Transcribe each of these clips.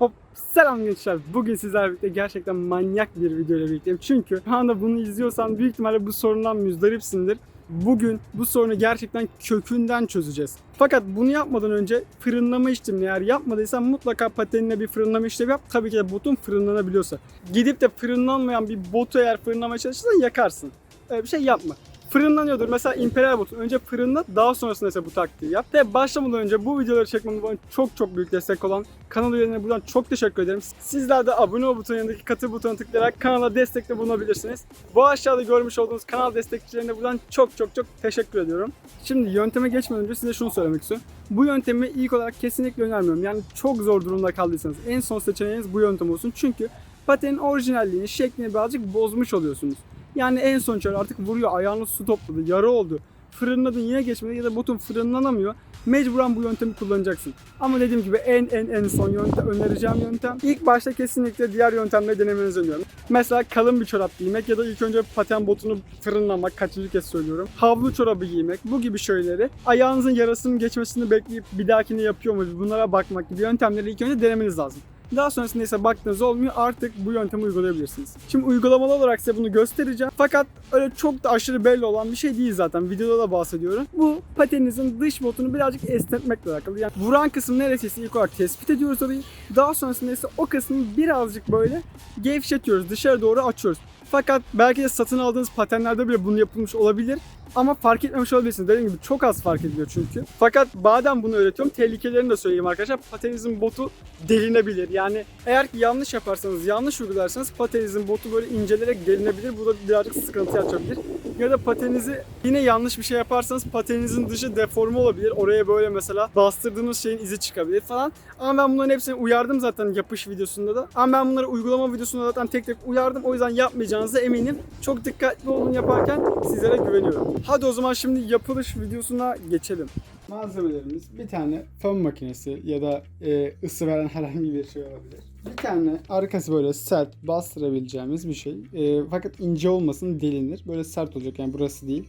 Hop selam gençler. Bugün sizlerle birlikte gerçekten manyak bir video ile birlikteyim. Çünkü şu anda bunu izliyorsan büyük ihtimalle bu sorundan müzdaripsindir. Bugün bu sorunu gerçekten kökünden çözeceğiz. Fakat bunu yapmadan önce fırınlama işlemini eğer yapmadıysan mutlaka patenine bir fırınlama işlemi yap. Tabii ki de botun fırınlanabiliyorsa. Gidip de fırınlanmayan bir botu eğer fırınlamaya çalışırsan yakarsın. Öyle bir şey yapma fırınlanıyordur. Mesela Imperial Bot'un önce fırında daha sonrasında ise bu taktiği yap. Ve başlamadan önce bu videoları çekmemde bana çok çok büyük destek olan kanal üyelerine buradan çok teşekkür ederim. Sizler de abone ol butonun yanındaki katıl butonuna tıklayarak kanala destekte bulunabilirsiniz. Bu aşağıda görmüş olduğunuz kanal destekçilerine buradan çok çok çok teşekkür ediyorum. Şimdi yönteme geçmeden önce size şunu söylemek istiyorum. Bu yöntemi ilk olarak kesinlikle önermiyorum. Yani çok zor durumda kaldıysanız en son seçeneğiniz bu yöntem olsun. Çünkü patenin orijinalliğini, şeklini birazcık bozmuş oluyorsunuz. Yani en sonuç olarak artık vuruyor, ayağını su topladı, yara oldu. Fırınladın yine geçmedi ya da botun fırınlanamıyor. Mecburen bu yöntemi kullanacaksın. Ama dediğim gibi en en en son yöntem, önereceğim yöntem. İlk başta kesinlikle diğer yöntemleri denemenizi öneriyorum. Mesela kalın bir çorap giymek ya da ilk önce paten botunu fırınlamak, kaçıncı kez söylüyorum. Havlu çorabı giymek, bu gibi şeyleri. Ayağınızın yarasının geçmesini bekleyip bir dahakini yapıyor muyuz bunlara bakmak gibi yöntemleri ilk önce denemeniz lazım. Daha sonrasında ise baktığınız olmuyor artık bu yöntemi uygulayabilirsiniz. Şimdi uygulamalı olarak size bunu göstereceğim. Fakat öyle çok da aşırı belli olan bir şey değil zaten. Videoda da bahsediyorum. Bu pateninizin dış botunu birazcık esnetmekle alakalı. Yani vuran kısım neresiyse ilk olarak tespit ediyoruz orayı. Daha sonrasında ise o kısmı birazcık böyle gevşetiyoruz. Dışarı doğru açıyoruz. Fakat belki de satın aldığınız patenlerde bile bunu yapılmış olabilir. Ama fark etmemiş olabilirsiniz. Dediğim gibi çok az fark ediliyor çünkü. Fakat badem bunu öğretiyorum. Tehlikelerini de söyleyeyim arkadaşlar. Pateninizin botu delinebilir. Yani eğer ki yanlış yaparsanız, yanlış uygularsanız pateninizin botu böyle incelerek delinebilir. Bu da birazcık sıkıntı açabilir. Ya da patenizi yine yanlış bir şey yaparsanız pateninizin dışı deforme olabilir. Oraya böyle mesela bastırdığınız şeyin izi çıkabilir falan. Ama ben bunların hepsini uyardım zaten yapış videosunda da. Ama ben bunları uygulama videosunda zaten tek tek uyardım. O yüzden yapmayacağınıza eminim. Çok dikkatli olun yaparken sizlere güveniyorum. Hadi o zaman şimdi yapılış videosuna geçelim. Malzemelerimiz bir tane fön makinesi ya da e, ısı veren herhangi bir şey olabilir. Bir tane arkası böyle sert bastırabileceğimiz bir şey. E, fakat ince olmasın delinir. Böyle sert olacak yani burası değil.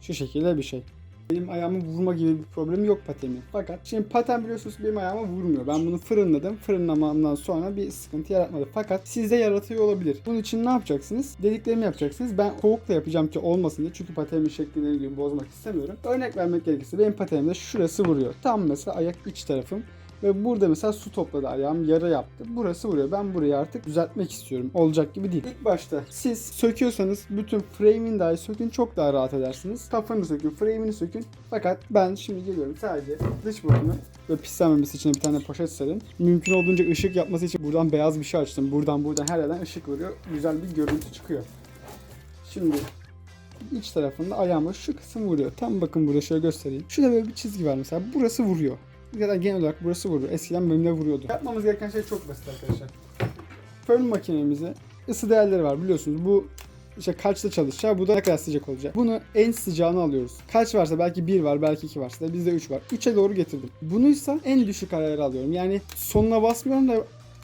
Şu şekilde bir şey. Benim ayağımı vurma gibi bir problem yok patenin. Fakat şimdi paten biliyorsunuz benim ayağıma vurmuyor. Ben bunu fırınladım. Fırınlamamdan sonra bir sıkıntı yaratmadı. Fakat sizde yaratıyor olabilir. Bunun için ne yapacaksınız? Dediklerimi yapacaksınız. Ben soğukla yapacağım ki olmasın diye. Çünkü patenimin şeklini bozmak istemiyorum. Örnek vermek gerekirse benim patenimde şurası vuruyor. Tam mesela ayak iç tarafım. Ve burada mesela su topladı ayağım yara yaptı. Burası vuruyor. Ben burayı artık düzeltmek istiyorum. Olacak gibi değil. İlk başta siz söküyorsanız bütün frame'ini dahi sökün çok daha rahat edersiniz. Kafanı sökün, frame'ini sökün. Fakat ben şimdi geliyorum sadece dış botunu ve pislenmemesi için bir tane poşet serin. Mümkün olduğunca ışık yapması için buradan beyaz bir şey açtım. Buradan buradan her yerden ışık vuruyor. Güzel bir görüntü çıkıyor. Şimdi iç tarafında ayağıma şu kısım vuruyor. Tam bakın burada şöyle göstereyim. Şurada böyle bir çizgi var mesela. Burası vuruyor. Ya da genel olarak burası vuruyor. Eskiden benimle vuruyordu. Yapmamız gereken şey çok basit arkadaşlar. Fön makinemize ısı değerleri var biliyorsunuz. Bu işte kaçta çalışacak, bu da ne kadar sıcak olacak. Bunu en sıcağını alıyoruz. Kaç varsa belki 1 var, belki 2 varsa bizde 3 var. 3'e doğru getirdim. Bunuysa en düşük ayarı alıyorum. Yani sonuna basmıyorum da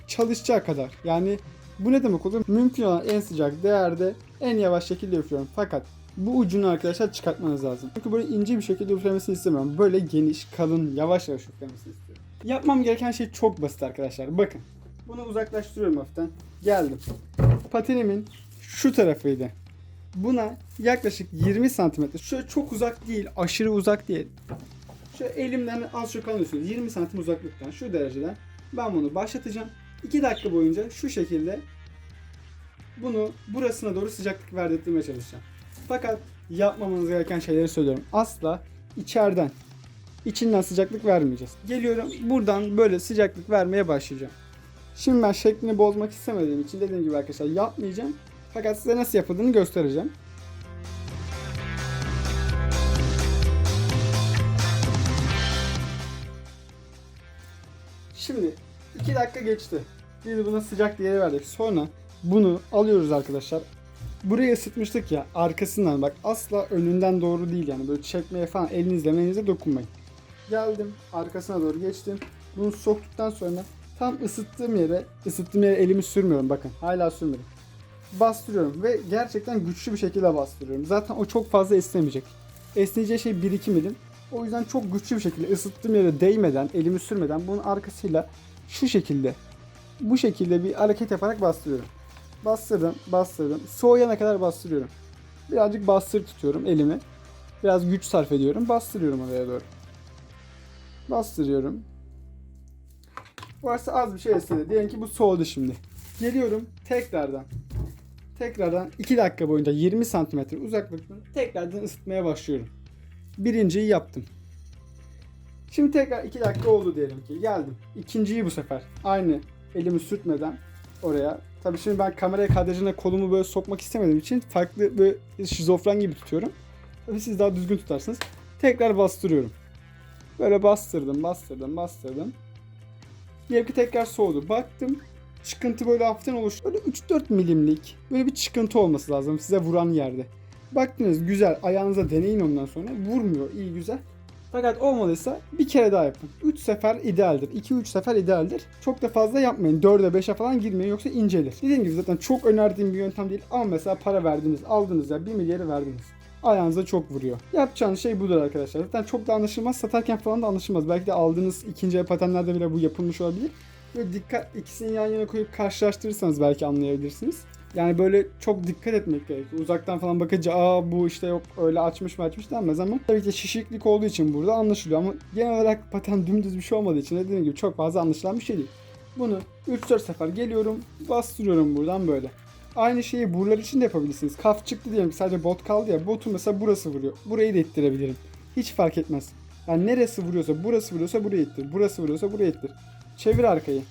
çalışacağı kadar. Yani bu ne demek olur? Mümkün olan en sıcak değerde en yavaş şekilde üflüyorum. Fakat bu ucunu arkadaşlar çıkartmanız lazım. Çünkü böyle ince bir şekilde üflemesini istemiyorum. Böyle geniş, kalın, yavaş yavaş üflemesini istiyorum. Yapmam gereken şey çok basit arkadaşlar. Bakın. Bunu uzaklaştırıyorum hafiften. Geldim. Patenimin şu tarafıydı. Buna yaklaşık 20 santimetre. Şöyle çok uzak değil, aşırı uzak değil. Şöyle elimden az çok alıyorsunuz. 20 santim uzaklıktan, şu dereceden. Ben bunu başlatacağım. 2 dakika boyunca şu şekilde bunu burasına doğru sıcaklık verdirtmeye çalışacağım. Fakat yapmamanız gereken şeyleri söylüyorum. Asla içeriden, içinden sıcaklık vermeyeceğiz. Geliyorum buradan böyle sıcaklık vermeye başlayacağım. Şimdi ben şeklini bozmak istemediğim için dediğim gibi arkadaşlar yapmayacağım. Fakat size nasıl yapıldığını göstereceğim. Şimdi 2 dakika geçti. Biz buna sıcak diye verdik. Sonra bunu alıyoruz arkadaşlar. Burayı ısıtmıştık ya arkasından bak asla önünden doğru değil yani böyle çekmeye falan elinizle elinizle dokunmayın. Geldim arkasına doğru geçtim. Bunu soktuktan sonra tam ısıttığım yere ısıttığım yere elimi sürmüyorum bakın hala sürmedim. Bastırıyorum ve gerçekten güçlü bir şekilde bastırıyorum. Zaten o çok fazla esnemeyecek. Esneyeceği şey birikimidir. O yüzden çok güçlü bir şekilde ısıttığım yere değmeden, elimi sürmeden bunun arkasıyla şu şekilde bu şekilde bir hareket yaparak bastırıyorum. Bastırdım, bastırdım. Soğuyana kadar bastırıyorum. Birazcık bastır tutuyorum elimi. Biraz güç sarf ediyorum. Bastırıyorum oraya doğru. Bastırıyorum. Varsa az bir şey esnedi. Diyelim ki bu soğudu şimdi. Geliyorum tekrardan. Tekrardan 2 dakika boyunca 20 santimetre uzaklıktan tekrardan ısıtmaya başlıyorum. Birinciyi yaptım. Şimdi tekrar 2 dakika oldu diyelim ki. Geldim. İkinciyi bu sefer. Aynı elimi sürtmeden oraya. Tabii şimdi ben kameraya kadrajına kolumu böyle sokmak istemediğim için farklı böyle şizofren gibi tutuyorum. Tabii siz daha düzgün tutarsınız. Tekrar bastırıyorum. Böyle bastırdım, bastırdım, bastırdım. Diyelim ki tekrar soğudu. Baktım çıkıntı böyle hafiften oluştu. Böyle 3-4 milimlik böyle bir çıkıntı olması lazım size vuran yerde. Baktınız güzel ayağınıza deneyin ondan sonra. Vurmuyor iyi güzel. Fakat olmadıysa bir kere daha yapın. 3 sefer idealdir. 2-3 sefer idealdir. Çok da fazla yapmayın. 4'e 5'e falan girmeyin yoksa incelir. Dediğim gibi zaten çok önerdiğim bir yöntem değil ama mesela para verdiniz, aldınız ya 1 milyarı verdiniz. Ayağınıza çok vuruyor. Yapacağınız şey budur arkadaşlar. Zaten çok da anlaşılmaz. Satarken falan da anlaşılmaz. Belki de aldığınız ikinci el patenlerde bile bu yapılmış olabilir. Böyle dikkat ikisini yan yana koyup karşılaştırırsanız belki anlayabilirsiniz. Yani böyle çok dikkat etmek gerekiyor. Uzaktan falan bakınca aa bu işte yok öyle açmış mı açmış denmez ama tabii ki şişiklik olduğu için burada anlaşılıyor ama genel olarak paten dümdüz bir şey olmadığı için dediğim gibi çok fazla anlaşılan bir şey değil. Bunu 3-4 sefer geliyorum bastırıyorum buradan böyle. Aynı şeyi buralar için de yapabilirsiniz. Kaf çıktı diyelim ki sadece bot kaldı ya botu mesela burası vuruyor. Burayı da ittirebilirim. Hiç fark etmez. Yani neresi vuruyorsa burası vuruyorsa burayı ittir. Burası vuruyorsa burayı ittir. Çevir arkayı.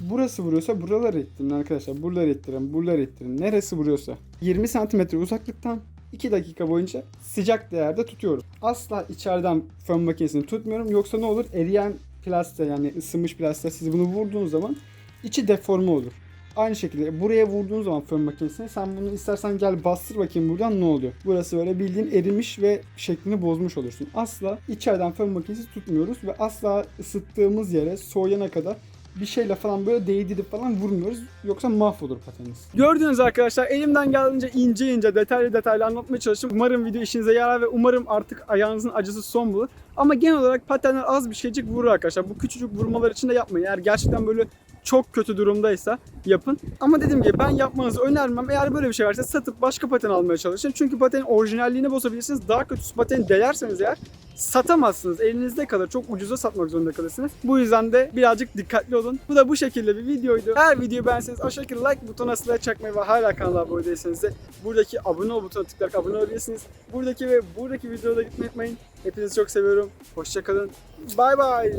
Burası vuruyorsa buraları ittirin arkadaşlar. Buraları ittirin, buraları ittirin. Neresi vuruyorsa. 20 santimetre uzaklıktan 2 dakika boyunca sıcak değerde tutuyorum. Asla içeriden fön makinesini tutmuyorum. Yoksa ne olur? Eriyen plastik yani ısınmış plastik siz bunu vurduğunuz zaman içi deforme olur. Aynı şekilde buraya vurduğun zaman fön makinesine sen bunu istersen gel bastır bakayım buradan ne oluyor. Burası böyle bildiğin erimiş ve şeklini bozmuş olursun. Asla içeriden fön makinesi tutmuyoruz ve asla ısıttığımız yere soğuyana kadar bir şeyle falan böyle değdirip falan vurmuyoruz. Yoksa mahvolur pateniniz. Gördüğünüz arkadaşlar elimden geldiğince ince ince detaylı detaylı anlatmaya çalıştım. Umarım video işinize yarar ve umarım artık ayağınızın acısı son bulur. Ama genel olarak patenler az bir şeycik vurur arkadaşlar. Bu küçücük vurmalar için de yapmayın. Eğer gerçekten böyle çok kötü durumdaysa yapın. Ama dediğim gibi ben yapmanızı önermem. Eğer böyle bir şey varsa satıp başka paten almaya çalışın. Çünkü patenin orijinalliğini bozabilirsiniz. Daha kötüsü pateni delerseniz eğer satamazsınız. Elinizde kalır. Çok ucuza satmak zorunda kalırsınız. Bu yüzden de birazcık dikkatli olun. Bu da bu şekilde bir videoydu. Eğer videoyu beğenseniz aşağıdaki like butonuna slash çakmayı ve hala kanala abone değilseniz de buradaki abone ol butonuna tıklayarak abone olabilirsiniz. Buradaki ve buradaki videoda gitmeyi unutmayın. Hepinizi çok seviyorum. Hoşçakalın. Bay bay.